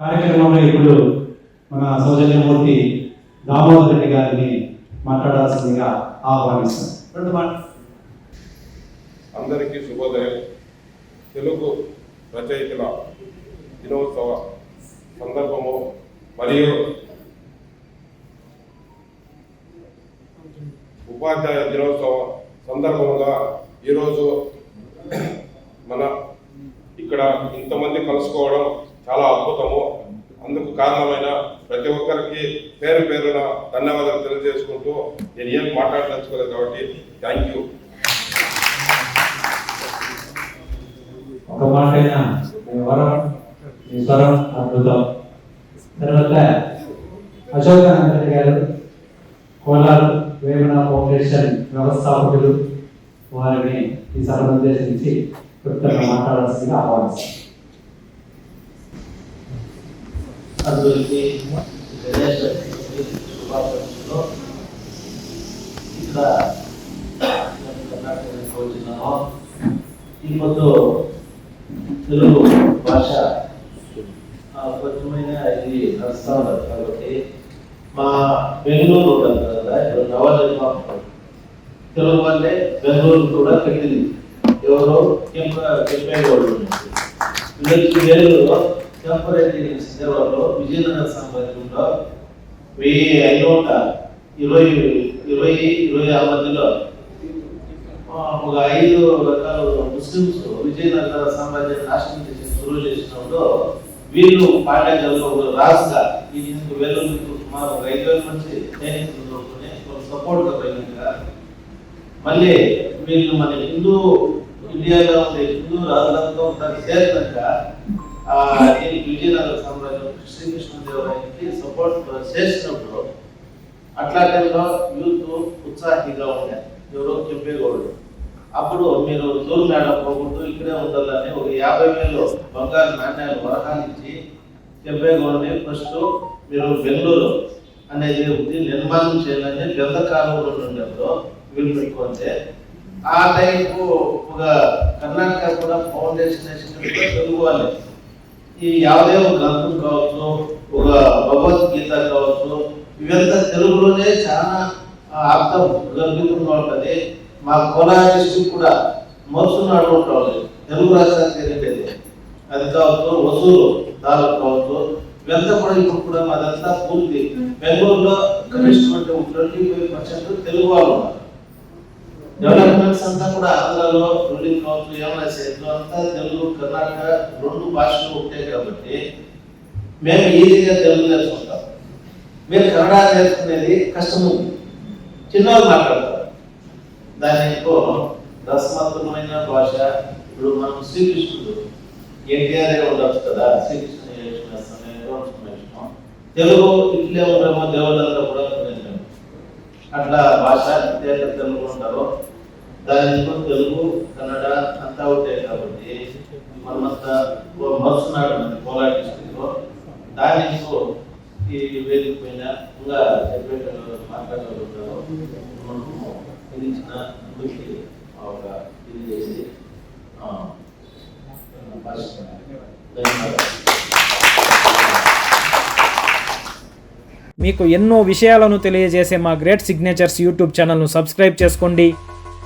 కార్యక్రమంలో ఇప్పుడు మన సౌజన్యమూర్తి దామోదర్ రెడ్డి గారిని మాట్లాడాల్సిందిగా ఆహ్వానిస్తాం అందరికీ శుభోదయం. తెలుగు రచయితల దినోత్సవ సందర్భము మరియు ఉపాధ్యాయ దినోత్సవ సందర్భంగా ఈరోజు మన ఇక్కడ ఇంతమంది కలుసుకోవడం చాలా అద్భుతము. అందుకు కారణమైన ప్రతి ఒక్కరికి పేరు పేరున ధన్యవాదాలు తెలియజేసుకుంటూ నేను ఏం మాట్లాడదలుచుకోలేదు కాబట్టి థ్యాంక్ యూ. ఒక మాట అయినా మీ వరం స్వరం అద్భుతం. తర్వాత అశోక్ అంకర్ గారు కోలార్ వేమన ఫౌండేషన్ వ్యవస్థాపకులు వారిని ఈ సభను ఉద్దేశించి క్లుప్తంగా మాట్లాడాల్సిందిగా ఆహ్వానిస్తారు అందరికీ శుభాకాంక్షలు. ఇక్కడ నేను కర్ణాటకకి ఈ పొద్దు తెలుగు భాష ఆ, ఇది నడుస్తూ ఉన్నది కాబట్టి మా బెంగళూరు ఉంటుంది కదా ఇప్పుడు నవనిర్మాణం తెలుగు అంటే బెంగళూరు కూడా కట్టింది ఎవరో కెంప కెంపేగౌడు వీళ్ళకి టెంపరీ సేవలో విజయనగర సామ్రాజ్యంలో వెయ్యి ఐదు వందల ఇరవై ఇరవై ఇరవై ఆ మధ్యలో ఒక ఐదు రకాల ముస్లిమ్స్ విజయనగర సామ్రాజ్యాన్ని నాశనం చేసి గురువు చేసినప్పుడు వీళ్ళు పాఠశాలలో ఒక రాజుగా ఈ దీనికి నుంచి సుమారు ఒక ఐదు వేల మంది సైనికులు ఒక సపోర్ట్గా పోయినాక మళ్ళీ వీళ్ళు మన హిందూ ఇండియాలో ఉండే హిందూ రాజులంతా ఉంటారు. చేరినాక ఆ విజయనగర సామ్రాజ్యం శ్రీకృష్ణదేవరాయకి సపోర్ట్ చేసినప్పుడు అట్లా టైంలో యూత్ ఉత్సాహిగా ఉండే. ఎవరో చెప్పేవాడు అప్పుడు మీరు దూరం మేడం పోకూడదు ఇక్కడే ఉండాలని ఒక యాభై వేలు బంగారు నాణ్యాలు వరహాలు చెప్పేవాడిని ఫస్ట్ మీరు బెంగళూరు అనేది ఉంది నిర్మాణం చేయాలని పెద్ద కాలంలో ఉండేప్పుడు వీళ్ళు పెట్టుకుంటే. ఆ టైపు ఒక కర్ణాటక కూడా ఫౌండేషన్ వేసిన తెలుగు వాళ్ళు ఈ యావదే ఒక గ్రంథం కావచ్చు ఒక భగవద్గీత కావచ్చు ఇవంతా తెలుగులోనే చాలా అర్థం గర్భితంగా ఉంటుంది మా కోలార్ డిస్ట్రిక్ట్ కూడా మోసునాడు ఉంటుంది తెలుగు రాష్ట్రానికి జరిగేది అది కావచ్చు వసూలు దారులు కావచ్చు ఇవంతా కూడా ఇప్పుడు కూడా మాదంతా పూర్తి. బెంగళూరులో కనిష్టం ట్వంటీ ఫైవ్ పర్సెంట్ తెలుగు వాళ్ళు ఉన్నారు. డెవలప్మెంట్స్ అంతా కూడా ఆంధ్రాలో రూలింగ్ కావచ్చు ఏమైనా సేట్లు అంతా తెలుగు కర్ణాటక రెండు భాషలు ఉంటాయి కాబట్టి మేము ఈజీగా తెలుగు నేర్చుకుంటాం. మీరు కన్నడ నేర్చుకునేది కష్టము చిన్నవాళ్ళు మాట్లాడతారు. దానికి రసమాత్మకమైన భాష ఇప్పుడు మనం శ్రీకృష్ణుడు. ఎన్టీఆర్ ఉండొచ్చు కదా శ్రీకృష్ణ తెలుగు ఇట్లే ఉండేమో దేవుళ్ళంతా కూడా వింటాం. అట్లా భాష తెలుగు ఉంటారు దాని తెలుగు కన్నడ అంతా ఉంటాయి కాబట్టి మనమంతా ఓ మరుసనాడు మన కోలార్ డిస్టిక్లో. లో ఈ వేదిక పైన ఇంకా చెప్పేటప్పుడు మాట్లాడగలుగుతారు. మనము ఇది ఇచ్చిన ఒక ఇది చేసి ధన్యవాదాలు మీకు ఎన్నో విషయాలను తెలియజేసే మా గ్రేట్ సిగ్నేచర్స్ యూట్యూబ్ ఛానల్ను సబ్స్క్రైబ్ చేసుకోండి.